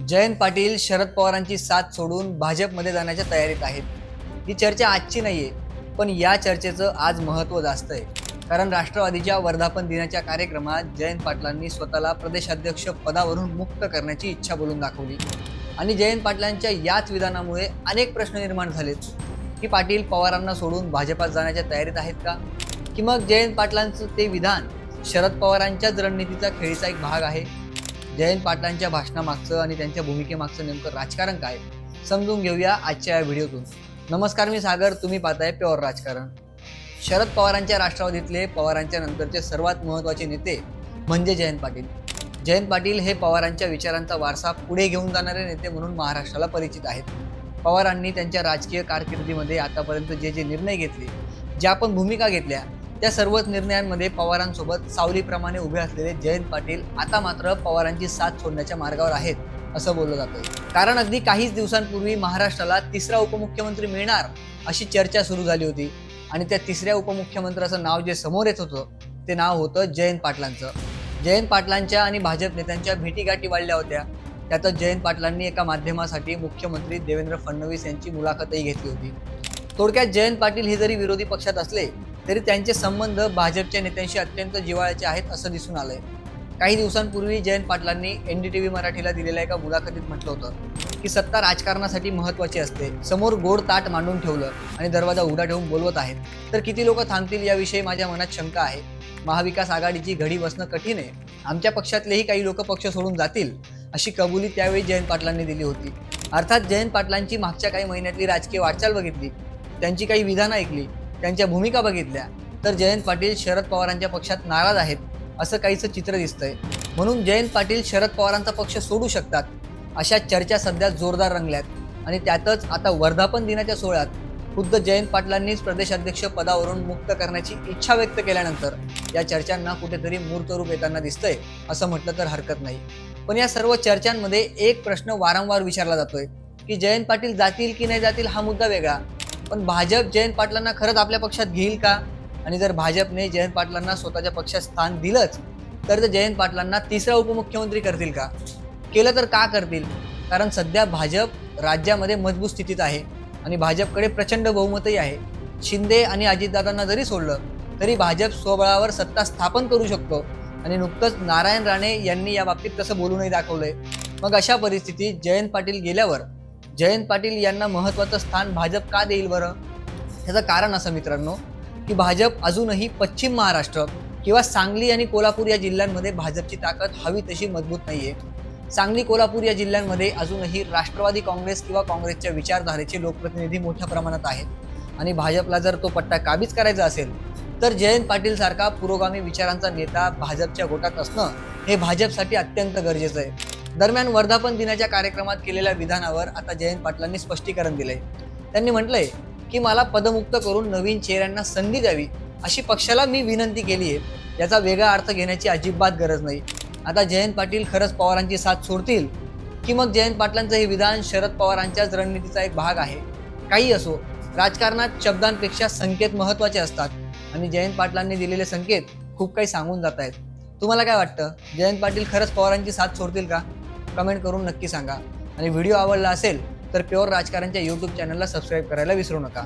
जयंत पाटील शरद पवारांची साथ सोडून भाजपमध्ये जाण्याच्या तयारीत आहेत. ही चर्चा आजची नाही आहे पण या चर्चेचं आज महत्त्व जास्त आहे कारण राष्ट्रवादीच्या वर्धापन दिनाच्या कार्यक्रमात जयंत पाटलांनी स्वतःला प्रदेशाध्यक्ष पदावरून मुक्त करण्याची इच्छा बोलून दाखवली. आणि जयंत पाटलांच्या याच विधानामुळे अनेक प्रश्न निर्माण झालेत. की पाटील पवारांना सोडून भाजपात जाण्याच्या तयारीत आहेत का? की मग जयंत पाटलांचं ते विधान शरद पवारांच्याच रणनीतीचा खेळीचा एक भाग आहे? जयंत पाटलांच्या भाषणामागचं आणि त्यांच्या भूमिकेमागचं नेमकं राजकारण काय? समजून घेऊया आजच्या या व्हिडिओतून. नमस्कार मी सागर. तुम्ही पाहताय प्युअर राजकारण. शरद पवारांच्या राष्ट्रवादीतले पवारांच्या नंतरचे सर्वात महत्त्वाचे नेते म्हणजे जयंत पाटील. जयंत पाटील हे पवारांच्या विचारांचा वारसा पुढे घेऊन जाणारे नेते म्हणून महाराष्ट्राला परिचित आहेत. पवारांनी त्यांच्या राजकीय कारकिर्दीमध्ये आतापर्यंत जे जे निर्णय घेतले ज्या पण भूमिका घेतल्या त्या सर्वच निर्णयांमध्ये पवारांसोबत सावलीप्रमाणे उभे असलेले जयंत पाटील आता मात्र पवारांची साथ सोडण्याच्या मार्गावर आहेत असं बोललं जातं कारण अगदी काहीच दिवसांपूर्वी महाराष्ट्राला तिसरा उपमुख्यमंत्री मिळणार अशी चर्चा सुरू झाली होती आणि त्या तिसऱ्या उपमुख्यमंत्र्याचं नाव जे समोर येत होतं ते नाव होतं जयंत पाटलांचं. जयंत पाटलांच्या आणि भाजप नेत्यांच्या भेटीगाठी वाढल्या होत्या. त्यातच जयंत पाटलांनी एका माध्यमासाठी मुख्यमंत्री देवेंद्र फडणवीस यांची मुलाखतही घेतली होती. थोडक्यात जयंत पाटील हे जरी विरोधी पक्षात असले तरी त्यांचे संबंध भाजपच्या नेत्यांशी अत्यंत जिव्हाळ्याचे आहेत असं दिसून आलंय. काही दिवसांपूर्वी जयंत पाटलांनी एन डी टी व्ही मराठीला दिलेल्या एका मुलाखतीत म्हटलं होतं की सत्ता राजकारणासाठी महत्त्वाची असते. समोर गोड ताट मांडून ठेवलं आणि दरवाजा उघडा ठेवून बोलवत आहेत. तर किती लोक थांबतील याविषयी माझ्या मनात शंका आहे. महाविकास आघाडीची घडी बसणं कठीण आहे. आमच्या पक्षातलेही काही लोक पक्ष सोडून जातील अशी कबुली त्यावेळी जयंत पाटलांनी दिली होती. अर्थात जयंत पाटलांची मागच्या काही महिन्यातली राजकीय वाटचाल बघितली. त्यांची काही विधानं ऐकली. त्यांच्या भूमिका बघितल्या तर जयंत पाटील शरद पवारांच्या पक्षात नाराज आहेत असं काहीचं चित्र दिसतंय. म्हणून जयंत पाटील शरद पवारांचा पक्ष सोडू शकतात अशा चर्चा सध्या जोरदार रंगल्यात. आणि त्यातच आता वर्धापन दिनाच्या सोहळ्यात खुद्द जयंत पाटलांनीच प्रदेशाध्यक्ष पदावरून मुक्त करण्याची इच्छा व्यक्त केल्यानंतर या चर्चांना कुठेतरी मूर्तरूप येताना दिसतंय असं म्हटलं तर हरकत नाही. पण या सर्व चर्चांमध्ये एक प्रश्न वारंवार विचारला जातोय की जयंत पाटील जातील की नाही जातील हा मुद्दा वेगळा. पण भाजप जयंत पाटलांना खरंच आपल्या पक्षात घेईल का? आणि जर भाजपने जयंत पाटलांना स्वतःच्या पक्षात स्थान दिलंच तर ते जयंत पाटलांना तिसरा उपमुख्यमंत्री करतील का? केलं तर का करतील? कारण सध्या भाजप राज्यामध्ये मजबूत स्थितीत आहे आणि भाजपकडे प्रचंड बहुमतही आहे. शिंदे आणि अजितदादांना जरी सोडलं तरी भाजप स्वबळावर सत्ता स्थापन करू शकतो. आणि नुकतंच नारायण राणे यांनी या बाबतीत तसं बोलूनही दाखवलंय. मग अशा परिस्थितीत जयंत पाटील गेल्यावर जयंत पाटील यांना महत्त्वाचं स्थान भाजप का देईल बरं? ह्याचं कारण असं मित्रांनो की भाजप अजूनही पश्चिम महाराष्ट्र किंवा सांगली आणि कोल्हापूर या जिल्ह्यांमध्ये भाजपची ताकद हवी तशी मजबूत नाही आहे सांगली कोल्हापूर या जिल्ह्यांमध्ये अजूनही राष्ट्रवादी काँग्रेस किंवा काँग्रेसच्या विचारधारेचे लोकप्रतिनिधी मोठ्या प्रमाणात आहेत. आणि भाजपला जर तो पट्टा काबीज करायचा असेल तर जयंत पाटील सारखा पुरोगामी विचारांचा नेता भाजपच्या गोटात असणं हे भाजपसाठी अत्यंत गरजेचं आहे. दरम्यान वर्धापन दिनाच्या कार्यक्रमात केलेल्या विधानावर आता जयंत पाटलांनी स्पष्टीकरण दिलंय. त्यांनी म्हटलंय की मला पदमुक्त करून नवीन चेहऱ्यांना संधी द्यावी अशी पक्षाला मी विनंती केली आहे याचा वेगळा अर्थ घेण्याची अजिबात गरज नाही. आता जयंत पाटील खरंच पवारांची साथ सोडतील? की मग जयंत पाटलांचं हे विधान शरद पवारांच्याच रणनीतीचा एक भाग आहे? काही असो राजकारणात शब्दांपेक्षा संकेत महत्त्वाचे असतात आणि जयंत पाटलांनी दिलेले संकेत खूप काही सांगून जात आहेत तुम्हाला काय वाटतं? जयंत पाटील खरंच पवारांची साथ सोडतील का? कमेंट करून नक्की सांगा. आणि व्हिडिओ आवडला असेल तर प्युअर राजकारणच्या यूट्यूब चॅनलला सबस्क्राईब करायला विसरू नका.